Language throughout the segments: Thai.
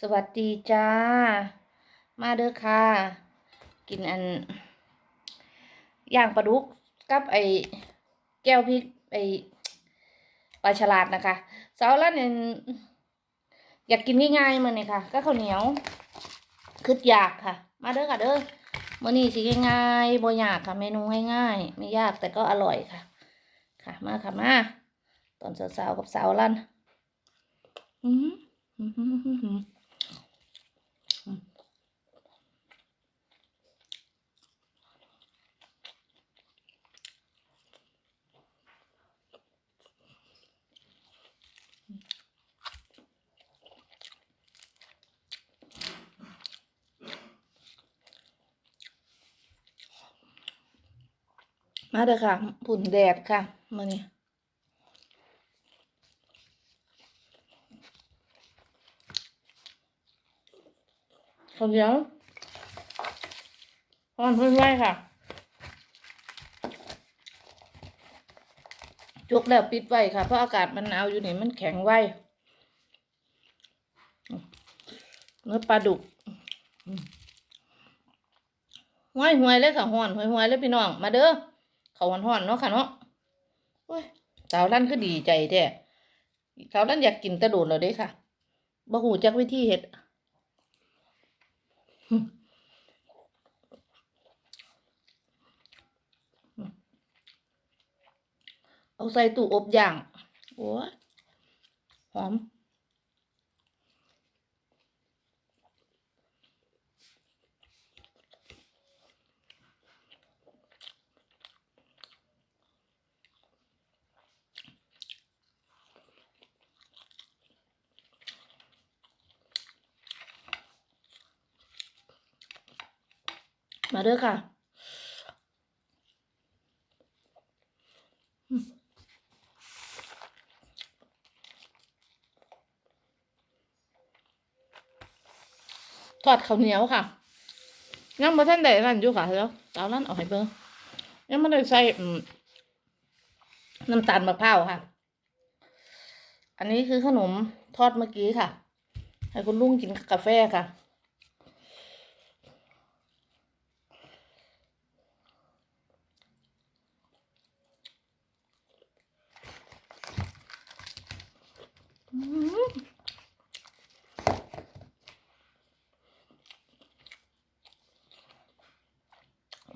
สวัสดีจ้า มาเด้อค่ะ กินอันย่างปลาดุกกับไอแก้วพริกไอปลาฉลาดนะคะเสาร์ละเนี่ยอยากกินง่ายๆมันนี่ค่ะ ก็ข้าวเหนียวคืดอยากค่ะ มาเด้อค่ะเด้อมื่อนี้สิง่ายๆบ่ยากค่ะ เมนูง่ายๆไม่ยากแต่ก็อร่อยค่ะ ค่ะมาค่ะมาตอนสาวๆกับสาวลั่นอืมอื มาเด้อค่ะผุ่นแดดค่ะมานี่ข้าวเหนียวหอนเพื่อนไว้ค่ะ จุกแล้วปิดไว้ค่ะ เพราะอากาศมันหนาวอยู่นี่มันแข็งไว้เนื้อปลาดุกห้วยห้วยเลยค่ะห้อนห้วยห้วยเลยพี่น้อง มาเด้อ เขาวันห่อนๆเนาะค่ะเนาะโอ้ยสาวลั่นคือดีใจแท้สาวลั่นอยากกินตะโดดแล้วเด้ค่ะบ่หูจักวิธีเฮ็ดเอาใส่ตู้อบย่าง โอ้หอม มาเด้อค่ะทอดข้าวเหนียวค่ะยังมาท่านใดนั่นอยู่ค่ะแล้วสาวนั่นเอาให้เบิ่งยังไม่ได้ใส่น้ำตาลมะพร้าวค่ะ อันนี้คือขนมทอดเมื่อกี้ค่ะ ให้คุณลุงกินกาแฟค่ะ อืม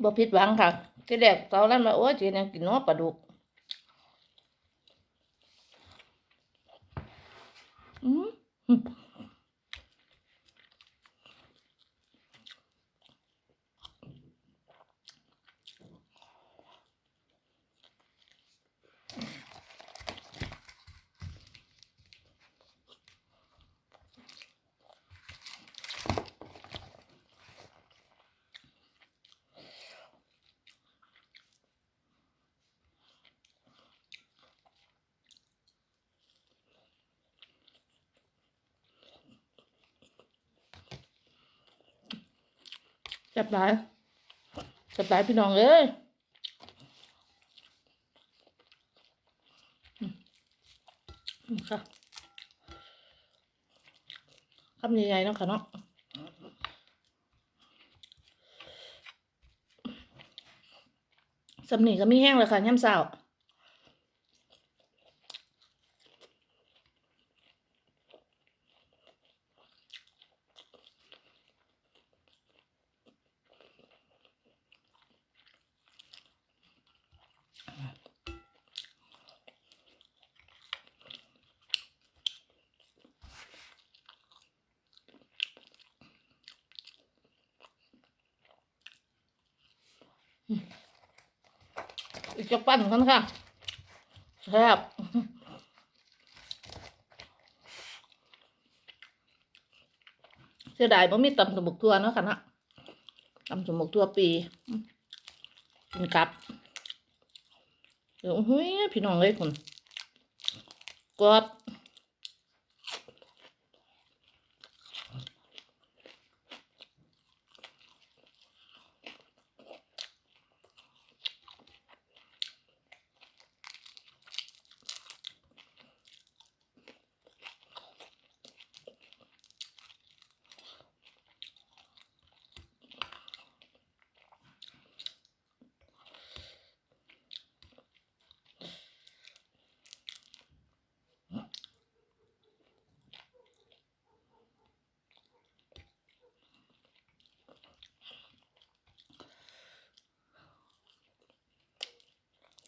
บ่ผิดหวังค่ะที่แรกตอนนั้นมาโอ้ยจีนยังกินเน้อปลาดุก อืม จับหลายจับหลายพี่น้องเอ้ยอืมอืมค่ะคำใหญ่ๆเนาะค่ะเนาะสำนีก็มีแห้งเลยค่ะย่ำเสา อีกจะปั้นกันค่ะแซ่บเสียดายบ่มีตำสมุกทั่วเนาะค่ะนาะตำสมุกทั่วปีกินกับเดี๋ยวเฮ้ยพี่น้องเลยคุณกรอบ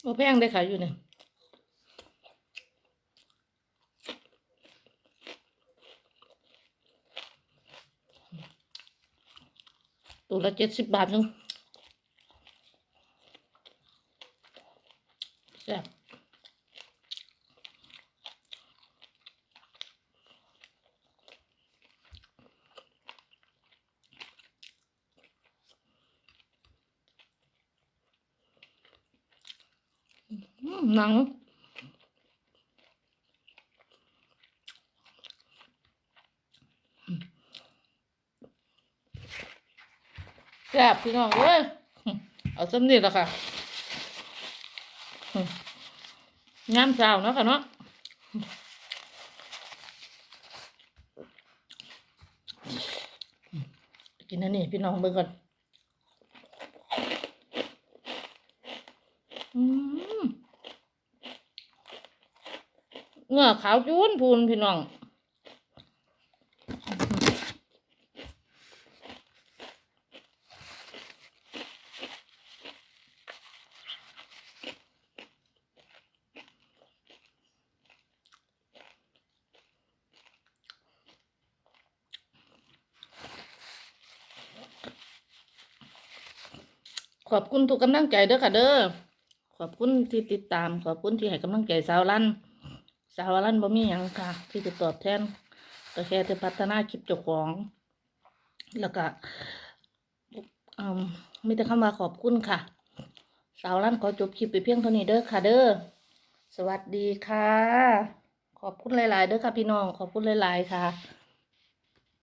บ่ แพงได้ขายอยู่เนี่ยตัวละเจ็ดสิบบาทนึงแซ่บอืม หนังแซ่บพี่น้องเอ้ยเอาสำนีแล้วค่ะงามสาวเนาะค่ะเนาะกินอันนี้พี่น้องเบิ่งก่อน อืม เงือขาวจูนพูนพี่น้องขอบคุณทุกกำลังใจเด้อค่ะเด้อ ขอบคุณที่ติดตาม ขอบคุณที่ให้กำลังใจสาวลั่น สาวลันบ่มีหยังค่ะ ที่จะตอบแทนก็แค่จะพัฒนาคลิปเจ้าของ แล้วก็อืมมีแต่คำว่าขอบคุณค่ะ สาวลันขอจบคลิปไปเพียงเท่านี้เด้อค่ะ เด้อสวัสดีค่ะ ขอบคุณหลาย ๆ เด้อค่ะพี่น้องขอบคุณหลาย ๆ ค่ะ